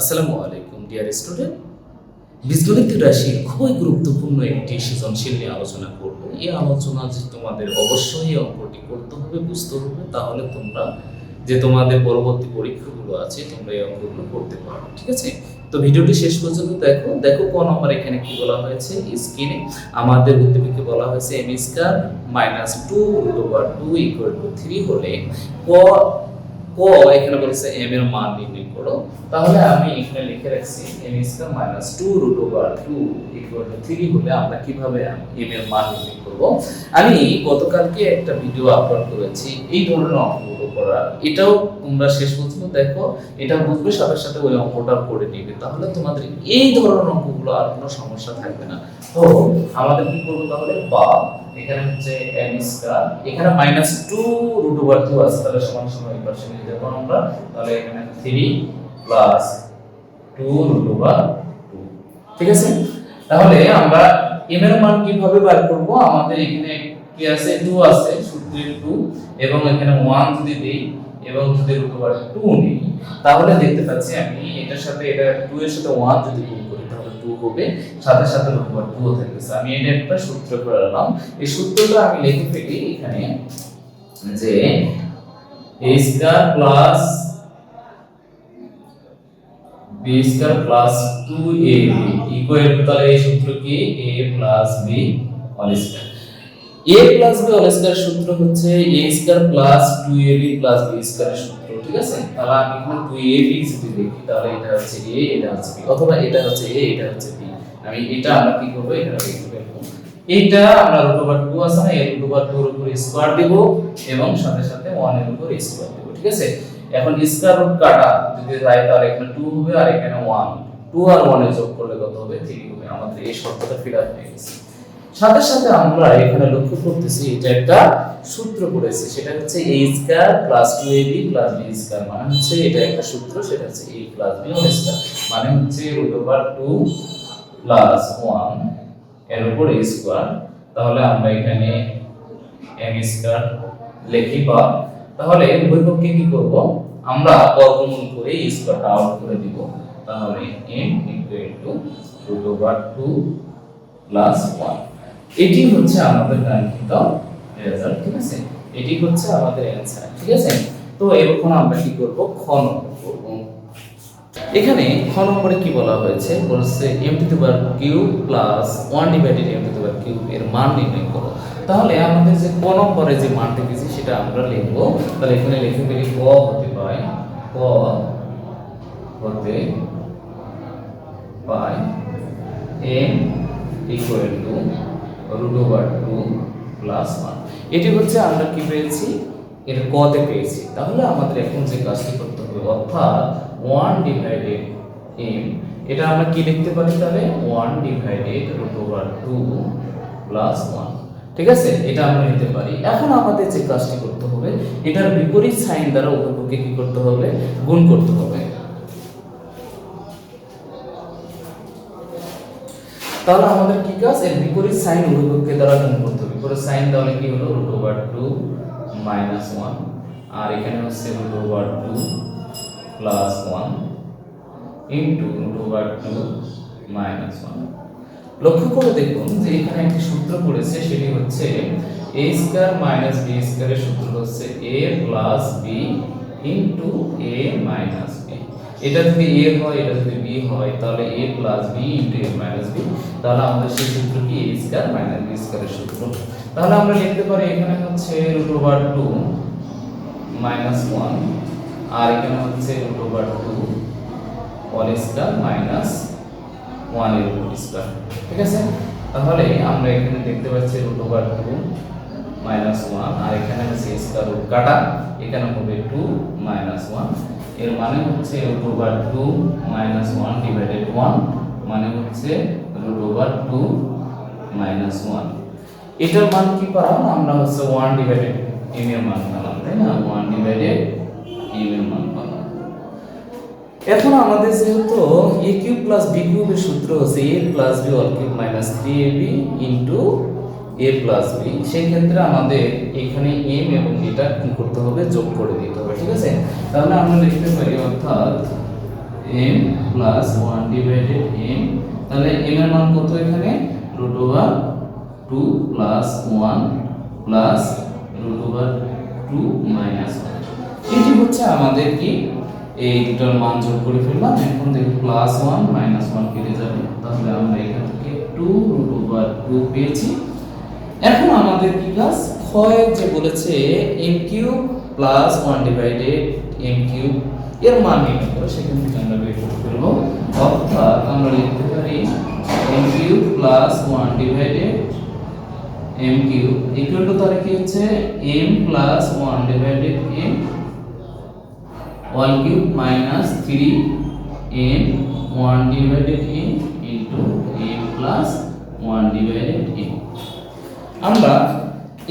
আসসালামু আলাইকুম dear student বীজগণিত রাশির খুবই গুরুত্বপূর্ণ একটি সৃজনশীল নিয়ে আলোচনা করব। এই আলোচনা যে তোমাদের অবশ্যই অঙ্কটি করতে হবে, বুঝতে হবে, তাহলে তোমরা যে তোমাদের পরবর্তী পরীক্ষাগুলো আছে, তোমরা এই অঙ্কগুলো করতে পারো, ঠিক আছে? তো ভিডিওটি শেষ পর্যন্ত দেখো। দেখো ক নম্বর এখানে কি বলা হয়েছে? স্ক্রিনে আমাদের বলা হয়েছে m square minus two over two equal to three হলে ক ক এখানে বলেছে এম এর মান নির্ণয় করো। তাহলে আমি এখানে লিখে রাখছি m square minus two root over two equal to three হলে আমরা কীভাবে এম এর মান নির্ণয় করব? আমি গতকালকে একটা ভিডিও আপলোড করেছি। এই ধরনের অঙ্কগুলো করার এটাও তোমরা শেষ পর্যন্ত দেখো। এটা বুঝবে, সাথে সাথে ওই অঙ্কটা করে নিবে। তাহলে তোমাদের এই ধরনের অঙ্কগুলো আর কোনো সমস্যা থাকবে না। তো আমাদের কি করব তাহলে? বা এখানে হচ্ছে এম স্কয়ার এখানে minus two root over two আছে, তাহলে সমান সমান এই পাশে নিয়ে যাব আমরা, তাহলে এখানে three plus two root over two ঠিক আছে? তাহলে আমরা এম এর মান কীভাবে বার করব? আমাদের এখানে কি আছে? টু আছে সূত্রে টু এবং এখানে ওয়ান যদি দেই, এবং যদি রুট ওভার টু নিই, তাহলে দেখতে পাচ্ছি আমি এটার সাথে, এটা টু এর সাথে ওয়ান যদি গুণ করি তাহলে সাথে সাথে নম্বর টু থাকতেছে আমি এটা একটা সূত্র করলাম এই সূত্রটা আমি লিখে ফেলি এখানে যে a square plus b square plus 2ab equal তাহলে এই সূত্র কি? a plus b all square a plus b whole square সূত্র হচ্ছে a square plus 2ab plus b স্কয়ারের সূত্র, ঠিক আছে? তাহলে আমি এখানে 2ab যদি লিখি তাহলে এটা হচ্ছে a, এটা হচ্ছে b, অথবা এটা হচ্ছে a, এটা হচ্ছে b আমি এটা আমরা কি করব? এখানে লিখে ফেলব এইটা আমরা রুট ওভার 2 আছে না? ওভার 2 এর উপর স্কয়ার দেব এবং সাথে সাথে 1 এর উপর স্কয়ার দেব, ঠিক আছে? এখন স্কয়ার রুট কাটা, যদি যায় তাহলে এখানে 2 হবে আর এখানে 1 2 আর 1 এর যোগ করলে কত হবে? 3 হবে। আমাদের এই শর্তটা ফিল আপ হয়ে গেছে। সাথে সাথে আমরা এখানে লক্ষ্য করতেছি, এটা একটা সূত্র পড়েছে। সেটা হচ্ছে a square plus two 2ab plus b square মানে হচ্ছে এটা একটা সূত্র, সেটা হচ্ছে a plus b whole square মানে হচ্ছে রুট ওভার 2 প্লাস 1 এর উপর a স্কয়ার তাহলে আমরা এখানে m স্কয়ার লিখি বা, তাহলে উভয় পক্ষে কি করব? আমরা বর্গমূল করে এই স্কয়ারটা আউট করে দিব। তাহলে m equal to root over 2 plus 1 এটি হচ্ছে আমাদের কাঙ্ক্ষিত রেজাল্ট ঠিক আছে? এটি হচ্ছে আমাদের অ্যানসার ঠিক আছে? তো এখন আমরা কি করব? খ নম্বর করব। এখানে খ নম্বরে কি বলা হয়েছে? বলছে m to power cube plus 1 divided m to power cube এর মান নির্ণয় করো। তাহলে আমাদের যে ক নম্বরে যে মানটা দিয়েছি, সেটা আমরা লিখব। তাহলে এখানে লিখে ফেলি ক হতে পায়, ক হতে পায় m equal to root over two plus one এটি হচ্ছে আমরা কি পেয়েছি? এটা কতে পেয়েছি। তাহলে আমাদের এখন যে কাজটি করতে হবে, অর্থাৎ ওয়ান ডিভাইডেড এম এটা আমরা কি লিখতে পারি তাহলে? One divided root over two plus one ঠিক আছে? এটা আমরা নিতে পারি। এখন আমাদের যে কাজটি করতে হবে, এটার বিপরীত সাইন দ্বারা উভয়পক্ষে কি করতে হবে? গুণ করতে হবে। তাহলে আমাদের কি কাজ? এর বিপরীত সাইন উভয়পক্ষে দ্বারা গুণ করতে বিপরীত সাইন তাহলে কি হলো? Root over two minus one আর এখানে হচ্ছে root over two plus one into root over two minus one লক্ষ্য করে দেখুন যে এখানে একটি সূত্র পড়েছে, সেটি হচ্ছে a স্কয়ার মাইনাস b স্কয়ারের সূত্র হচ্ছে a plus b into a minus এটা যদি এ হয়, এটা যদি b হয়, তাহলে A plus B into a minus B তাহলে আমাদের সেই সূত্র কি? এ স্কয়ার মাইনাস b স্কয়ারের সূত্র। তাহলে আমরা লিখতে পারি এখানে হচ্ছে root over two minus one আর এখানে হচ্ছে root over two all square minus ওয়ানের উপর স্কয়ার ঠিক আছে? তাহলে আমরা এখানে দেখতে পাচ্ছি root over two minus one আর এখানে হচ্ছে স্কয়ার রুট কাটা, এখানে হবে টু মাইনাস ওয়ান এর মানে হচ্ছে root over two minus one divided one মানে হচ্ছে root over two minus one এটার মান কি পালাম আমরা হচ্ছে ওয়ান ডিভাইডেড এম এর মান পালাম, তাই না? ওয়ান ডিভাইডেড এম এর মান পালাম। এখন আমাদের যেহেতু এ কিউব প্লাস বি কিউবের সূত্র হচ্ছে A plus B all minus three A B A plus B সেই ক্ষেত্রে আমাদের এখানে এম এবং এটা কি করতে হবে? যোগ করে দিতে হবে, ঠিক আছে? তাহলে আমরা লিখতে পারি অর্থাৎ M plus one divided M তাহলে এম এর মান কত এখানে? Root over two plus one plus root over two minus one এটি হচ্ছে আমাদের কি? এই দুটোর মান যোগ করে ফেললাম, এখন দেখি প্লাস ওয়ান মাইনাস ওয়ান কেটে যাবে। তাহলে আমরা এখান থেকে টু রুট ওভার টু পেয়েছি। এখন আমাদের কি কাজ ক্ষয় যে বলেছে M cube plus one divided M cube, এর মান নির্ণয় করো, সেখান থেকে আমরা বের করে ফেলব অর্থাৎ আমরা লিখতে পারি M cube plus one divided M cube equal to তাহলে কি হচ্ছে? M plus one divided M one cube minus three M one divided M into M plus one divided M আমরা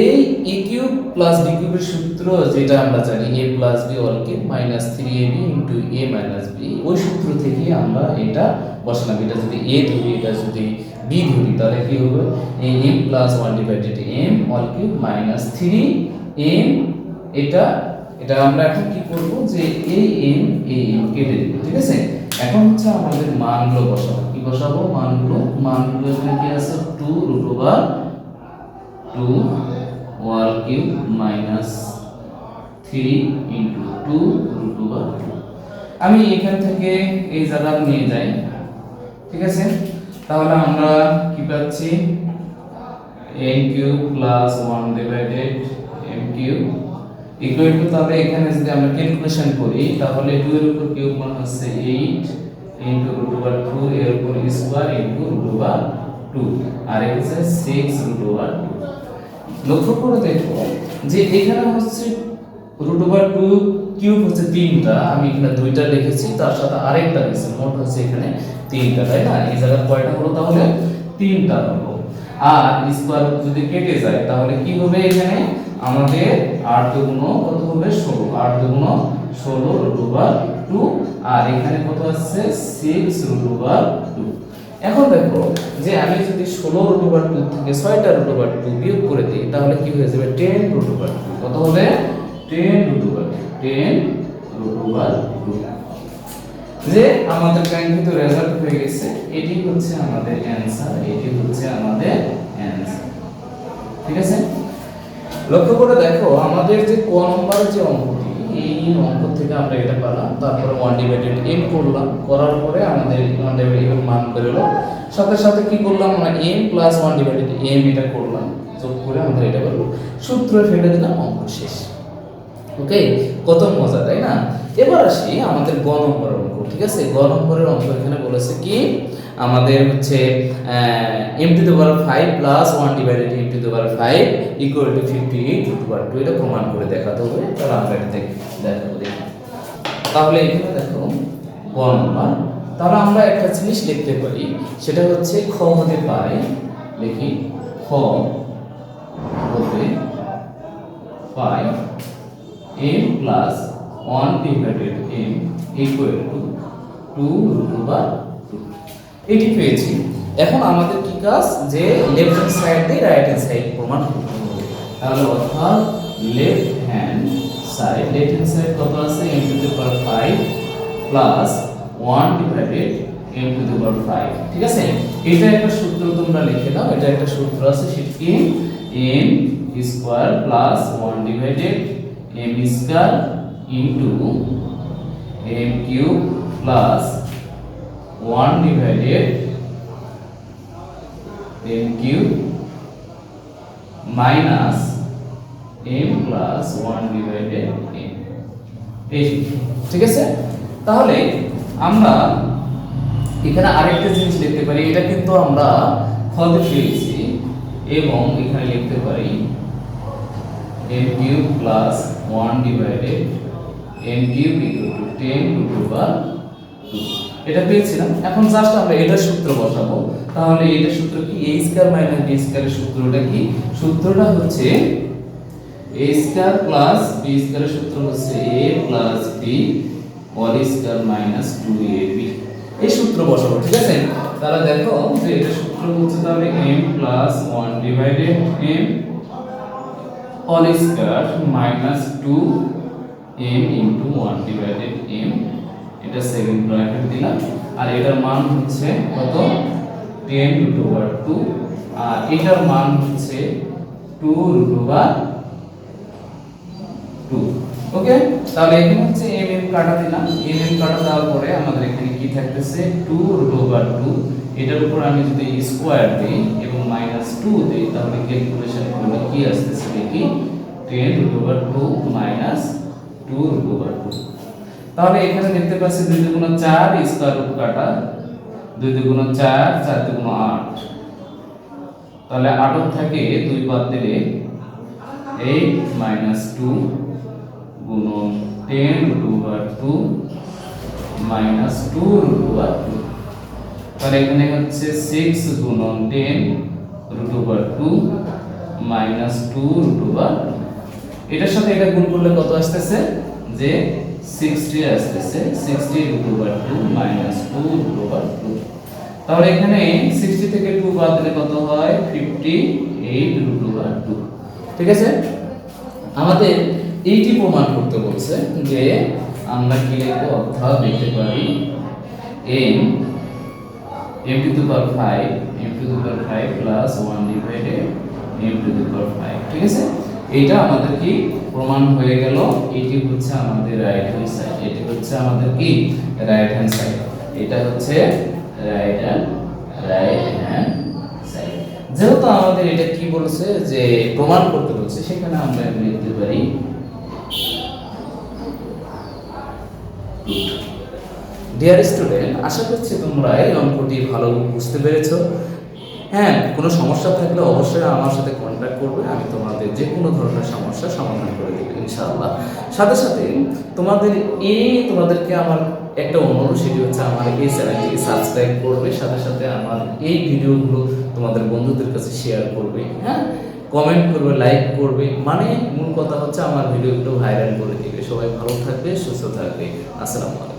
এই এ কিউব প্লাস ডি কিউবের সূত্র যেটা আমরা জানি A plus B all cube minus three A B into A minus B ওই সূত্র থেকে আমরা এটা বসালাম। এটা যদি এ ধরি, এটা যদি বি ধরি, তাহলে কি হবে? এই M plus one divided M all cube minus three M এটা এটা আমরা এখন কি করব? যে এই এম এই এম কেটে দেব, ঠিক আছে? এখন হচ্ছে আমাদের মানগুলো বসাবো। কি বসাবো? মানগুলো মানগুলো এখানে কি আছে? Two two all cube minus three into two root over আমি এখান থেকে এই জায়গা নিয়ে যাই, ঠিক আছে? তাহলে আমরা কি পাচ্ছি? M cube plus one divided M cube equal to তাহলে এখানে যদি আমরা ক্যালকুলেশন করি, তাহলে 2 এর উপর কিউব মান হচ্ছে 8 ইনটু রুট ওভার 2 এর উপর স্কয়ার ইনটু রুট ওভার 2 আর এখানে 6 রুট ওভার 2 লক্ষ্য করে দেখো যে এখানে হচ্ছে রুট ওভার টু কিউব হচ্ছে তিনটা। আমি এখানে দুইটা লিখেছি, তার সাথে আরেকটা লিখেছি, মোট হচ্ছে এখানে তিনটা, তাই না? এই জায়গায় কয়টা হলো তাহলে তিনটা হলো। আর স্কয়ার যদি কেটে যায়, তাহলে কি হবে এখানে? আমাদের আট দুগুণ কত হবে? ষোলো। আট দুগুণ ষোলো রুট ওভার টু আর এখানে কত আসছে? সিক্স রুট ওভার টু এখন দেখো যে আমি যদি ষোলো রুট ওভার টু থেকে ছয়টা রুট ওভার টু বিয়োগ করে দিই, তাহলে কি হয়ে যাবে? Ten root over two. কত হবে? Ten root over ten root over two. যে আমাদের কাঙ্ক্ষিত রেজাল্ট হয়ে গেছে, এটি হচ্ছে আমাদের অ্যানসার এটি হচ্ছে আমাদের অ্যানসার ঠিক আছে? লক্ষ্য করে দেখো, আমাদের যে ক নম্বরের যে অঙ্কটি এই অঙ্ক থেকে আমরা এটা পেলাম তারপরে ওয়ান ডিভাইডেড এম করলাম। করার পরে আমাদের ওয়ান ডিভাইডেড এম মান সাথে সাথে কি করলাম আমরা? M plus one divided M এটা করলাম। যোগ করে আমাদের এটা বেরোলো। সূত্র ফেলে দিলাম অঙ্ক শেষ। ওকে? কত মজা, তাই না? এবার আসি আমাদের গ নম্বরের অঙ্ক, ঠিক আছে? গ নম্বরের অঙ্ক এখানে বলেছে কি? আমাদের হচ্ছে M to the power five plus one divided M to the power five equal to fifty eight to power two এটা প্রমাণ করে দেখাতে হবে। তাহলে আমরা এটা দেখি দেখাবো, দেখি। তাহলে এখানে দেখো গ নম্বর তাহলে আমরা একটা জিনিস লিখতে পারি, সেটা হচ্ছে খ হতে পারে লিখি খ হতে পাই m plus 1 divided m equal to 2 root over 2 এটি পেয়েছি। এখন আমাদের কি কাজ? যে লেফট হ্যান্ড সাইড দিয়ে রাইট হ্যান্ড সাইড প্রমাণ করতে হবে। তাহলে অর্থাৎ left hand side left hand side কত আছে? m to the power 5 plus 1 divided m to the power 5 ঠিক আছে? এটা একটা সূত্র তোমরা লিখে দাও এটা একটা সূত্র আছে, সেটা কি? m square plus 1 divided m square into m cube plus 1 divided m cube minus m plus 1 divided m এই। ঠিক আছে তাহলে আমরা এখানে আরেকটা জিনিস লিখতে পারি, এটা কিন্তু আমরা খদে পেয়েছি এবং এখানে লিখতে পারি m cube plus 1 divided m cube equal to 10 root over 2 এটা পেয়েছিলাম। এখন জাস্ট আমরা এটার সূত্র বসাবো। তাহলে এটার সূত্র কি? a স্কয়ার মাইনাস b স্কয়ারের সূত্রটা কি? সূত্রটা হচ্ছে a স্কয়ার প্লাস b স্কয়ারের সূত্র হচ্ছে a plus b all square minus 2ab এই সূত্র বসাবো, ঠিক আছে? তাহলে দেখো যে এটা সূত্র হচ্ছে তাহলে m plus 1 divided m all square minus 2 m into 1 divided m এটা সেকেন্ড ব্র্যাকেট দিলাম। আর এটার মান হচ্ছে কত? টেন রুট ওভার টু আর এটার মান হচ্ছে two root over two okay তাহলে এখানে হচ্ছে এম এম কাটা দিলাম। এম এম কাটা দেওয়ার পরে আমাদের এখানে কি থাকতেছে? টু রুট ওভার টু এটার উপর আমি যদি স্কোয়ার দিই এবং মাইনাস টু দিই, তাহলে ক্যালকুলেশন করলে কি আসতেছে দেখি? Ten root over two minus two root over two তাহলে এখানে দেখতে পাচ্ছি দুই দুগুণ চার স্কোয়ার রুট কাটা দুই দুগুণ চার চার দুগুণ আট। তাহলে আটক থাকে দুই বাদ দিলে এইট মাইনাস টু গুণন ten root over two minus two root over two তাহলে এখানে হচ্ছে সিক্স গুণন ten root over two minus two root over এটার সাথে এটা গুণ করলে কত আসতেছে? যে সিক্সটি আসতেছে sixty root over two minus two root over two তাহলে এখানে সিক্সটি থেকে টু বাদ দিলে কত হয়? Fifty eight root over two ঠিক আছে? আমাদের এইটি প্রমাণ করতে বলছে যে আমরা কি লিখব? অর্থাৎ লিখতে পারি M M to the power five M to the power five plus one divided M to the power five ঠিক আছে? এইটা আমাদের কি? প্রমাণ হয়ে গেল। এটি হচ্ছে আমাদের রাইট হ্যান্ড সাইড এটি হচ্ছে আমাদের কি? রাইট হ্যান্ড সাইড এটা হচ্ছে right hand right hand side যেহেতু আমাদের এটা কি বলছে? যে প্রমাণ করতে বলছে, সেখানে আমরা লিখতে পারি। ডিয়ার স্টুডেন্ট আশা করছি তোমরা এই অঙ্কটি ভালো বুঝতে পেরেছ। হ্যাঁ কোনো সমস্যা থাকলে অবশ্যই আমার সাথে কন্ট্যাক্ট করবে, আমি তোমাদের যে কোনো ধরনের সমস্যা সমাধান করে দেবো, ইনশাআল্লাহ। সাথে সাথে তোমাদের এই তোমাদেরকে আমার একটা অনুরোধ, সেটি হচ্ছে আমার এই চ্যানেলটিকে সাবস্ক্রাইব করবে, সাথে সাথে আমার এই ভিডিওগুলো তোমাদের বন্ধুদের কাছে শেয়ার করবে হ্যাঁ? কমেন্ট করবে লাইক করবে মানে মূল কথা হচ্ছে আমার ভিডিওগুলো ভাইরাল করে দিবে। সবাই ভালো থাকবে, সুস্থ থাকবে। আসসালামু আলাইকুম।